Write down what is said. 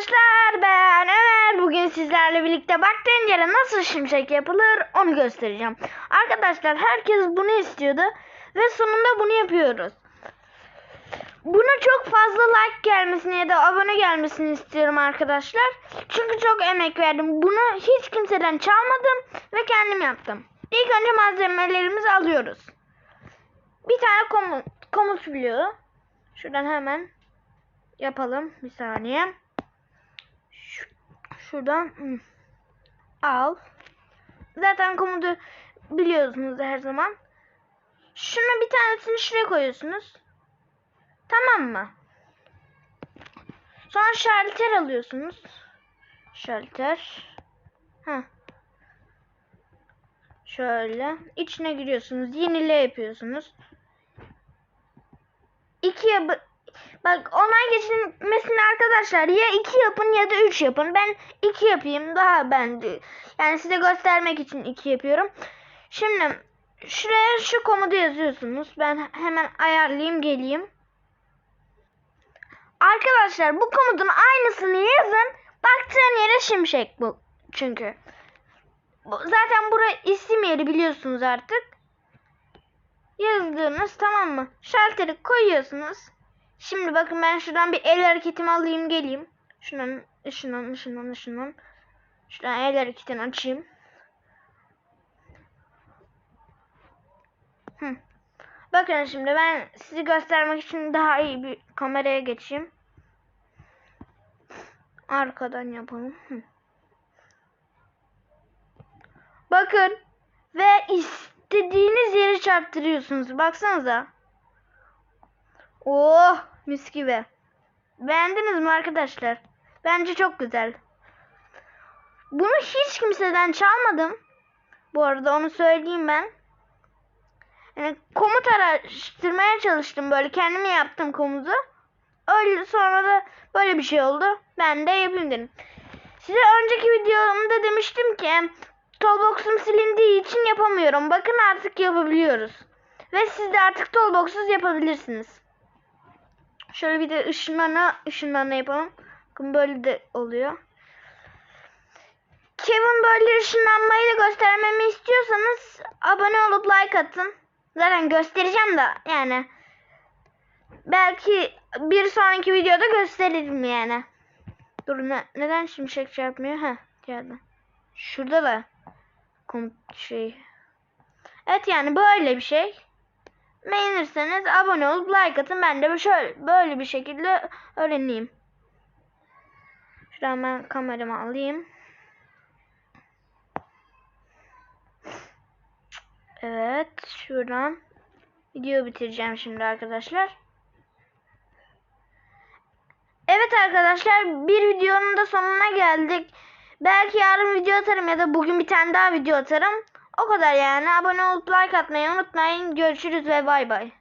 arkadaşlar ben Ömer. Bugün sizlerle birlikte bak tencere nasıl şimşek yapılır onu göstereceğim. Arkadaşlar herkes bunu istiyordu ve sonunda bunu yapıyoruz. Buna çok fazla like gelmesini ya da abone gelmesini istiyorum arkadaşlar. Çünkü çok emek verdim. Bunu hiç kimseden çalmadım ve kendim yaptım. İlk önce malzemelerimizi alıyoruz. Bir tane komut, komut bloğu. Şuradan hemen yapalım. Bir saniye. Şu, şuradan hmm, al. Zaten komutu biliyorsunuz her zaman. Şunu bir tanesini şuraya koyuyorsunuz. Tamam mı? Sonra şalter alıyorsunuz. Şalter. Heh. Şöyle. içine giriyorsunuz. Yenile yapıyorsunuz. İki yapı Bak onay geçilmesini arkadaşlar ya iki yapın ya da üç yapın. Ben iki yapayım daha ben yani size göstermek için iki yapıyorum. Şimdi şuraya şu komutu yazıyorsunuz. Ben hemen ayarlayayım geleyim. Arkadaşlar bu komutun aynısını yazın. Baktığın yere şimşek bu çünkü. Zaten bura isim yeri biliyorsunuz artık. Yazdığınız tamam mı? Şalteri koyuyorsunuz. Şimdi bakın ben şuradan bir el hareketimi alayım geleyim. Şundan ışından ışından ışından. Şuradan el hareketini açayım. Hı. Bakın şimdi ben sizi göstermek için daha iyi bir kameraya geçeyim. Arkadan yapalım. Hı. Bakın ve istediğiniz yeri çarptırıyorsunuz. Baksanıza. Oh mis gibi. Beğendiniz mi arkadaşlar? Bence çok güzel. Bunu hiç kimseden çalmadım. Bu arada onu söyleyeyim ben. Yani komut araştırmaya çalıştım böyle kendimi yaptım komutu. Öyle sonra da böyle bir şey oldu. Ben de yapayım dedim. Size önceki videomda demiştim ki Toolbox'um silindiği için yapamıyorum. Bakın artık yapabiliyoruz. Ve siz de artık Toolbox'uz yapabilirsiniz. Şöyle bir de ışınlarına ışınlarına yapalım. Bakın böyle de oluyor. Kevin böyle ışınlanmayı da göstermemi istiyorsanız abone olup like atın. Zaten göstereceğim de yani. Belki bir sonraki videoda gösteririm yani. Dur ne, neden şimşek çarpmıyor? Ha geldi. Şurada da komut şey. Evet yani böyle bir şey. Beğenirseniz abone olup like atın. Ben de şöyle böyle bir şekilde öğreneyim. Şuradan ben kameramı alayım. Evet, şuradan video bitireceğim şimdi arkadaşlar. Evet arkadaşlar, bir videonun da sonuna geldik. Belki yarın video atarım ya da bugün bir tane daha video atarım. O kadar yani. Abone olup like atmayı unutmayın. Görüşürüz ve bay bay.